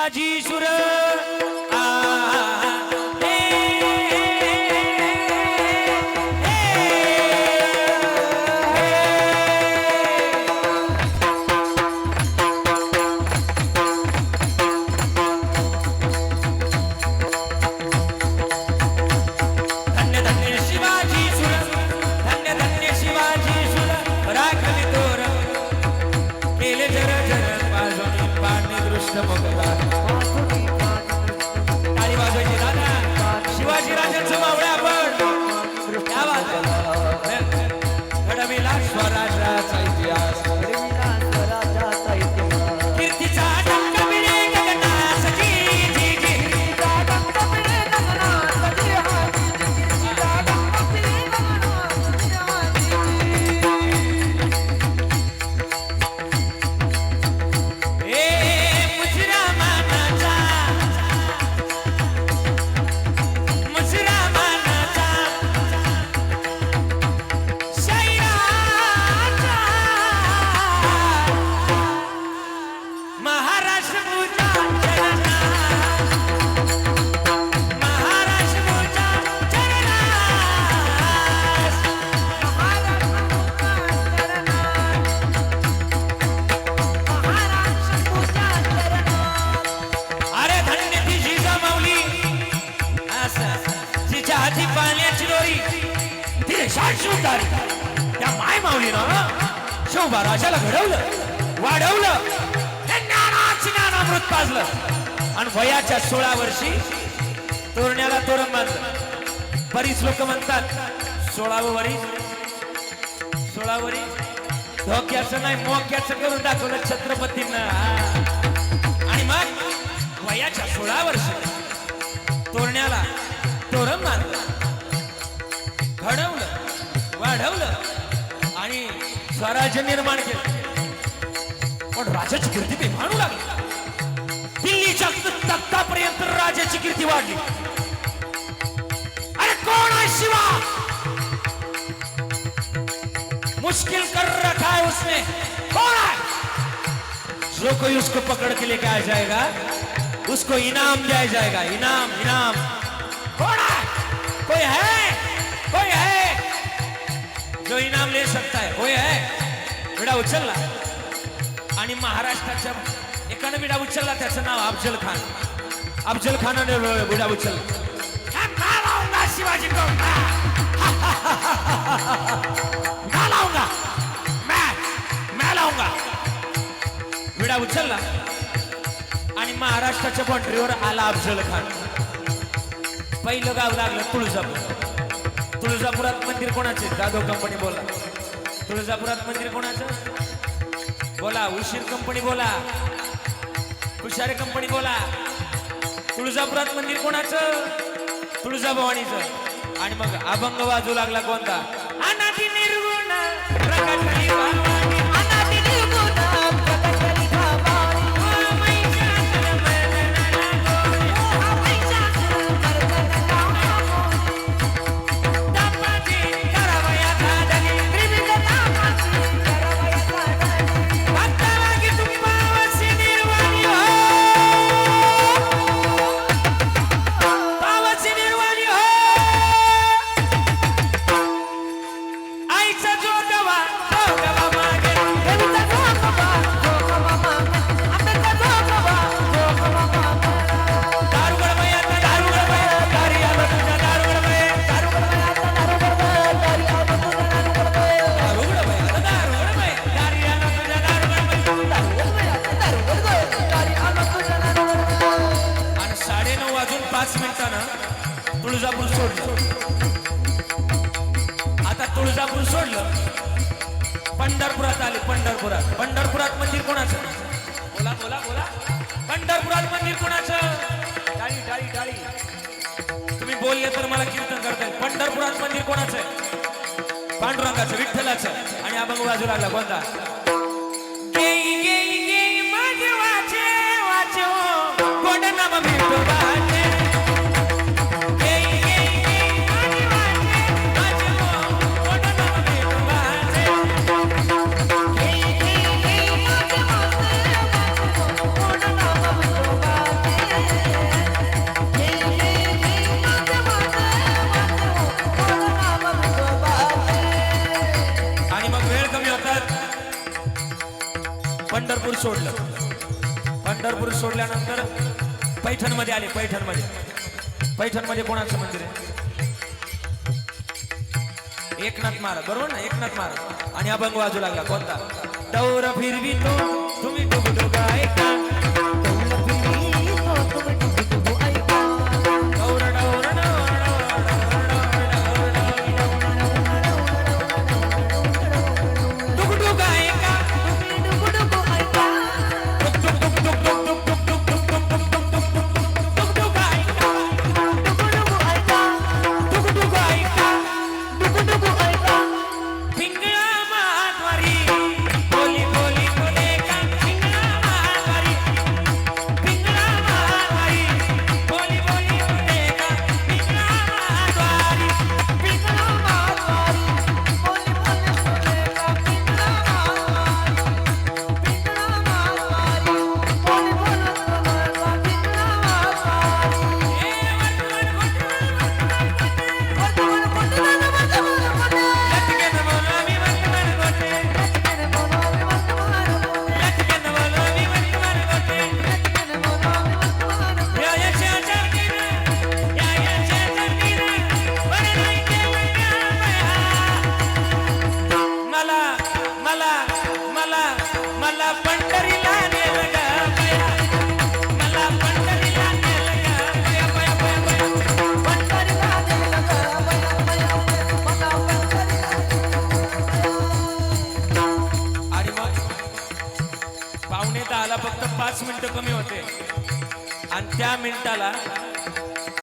शिवाजी तिने शाट त्या माय माऊलीनं शोभा राजाला घडवलं वाढवलं ज्ञानाची ज्ञानामृत पाजलं. आणि वयाच्या सोळा वर्षी तोरण्याला तोरण बांधलं. बरीच लोक म्हणतात सोळावं वरी सोळा वरी. धोक्याचं नाही मोक्याचं करून दाखवलं छत्रपतींना. आणि मग वयाच्या सोळा वर्षी तोरण्याला तोरण बांधलं. घडवलं. वाढवलं आणि स्वराज्य निर्माण केलं. पण राजाची कीर्ती ते मानू लागली. दिल्लीच्या तख्तापर्यंत राजाची कीर्ती वाढली. अरे कोण आहे शिवा? मुश्किल कर रखा है उसने. कौन है जो कोई उसको पकड़ के लेके आ जाएगा. उसको इनाम दिया जाएगा. इनाम इनाम. कौन है कोई है? ले सकता है कोई है विडा उचलला. आणि महाराष्ट्राच्या एकानं विडा उचलला त्याचं नाव अफजल खान. अफजल खानाने विडा उचलला. "हा, का लावूंगा शिवाजी मैं मैं विडा उचलला. आणि महाराष्ट्राच्या बाउंड्रीवर आला अफजल खान. पहिलं गाव लागलं तुळजापूर. तुळजापुरात मंदिर कोणाचे जाधव कंपनी बोला. तुळजापुरात मंदिर कोणाचं? बोला. उशीर कंपनी बोला. कुशारे कंपनी बोला. तुळजापुरात मंदिर कोणाचं? तुळजाभवानीचं. आणि मग अभंग वाजू लागला कोणता? अनादी निर्गुण प्रकाश तुळजापूर सोडलं. पंढरपुरात आले पंढरपुरात. पंढरपुरात मंदिर कोणाचं? बोला बोला बोला. पंढरपुरात मंदिर कोणाचं? डाळी डाळी डाळी. तुम्ही बोलले तर मला कीर्तन करता येईल. पंढरपुरात मंदिर कोणाचं? आहे पांडुरंगाचं विठ्ठलाचं. आणि अभंग बाजू लागला. कोणता वाचे वाचे. कोण नाम विठोबाचे सोडलं. पंढरपूर सोडल्यानंतर पैठणमध्ये आले पैठणमध्ये पैठणमध्ये कोणाचं मंदिर आहे? एकनाथ महाराज बरोबर ना? एकनाथ महाराज. आणि अभंग वाजू लागला. कोणता? दौर फिरवी तो. पाच मिनिटं कमी होते. आणि त्या मिनिटाला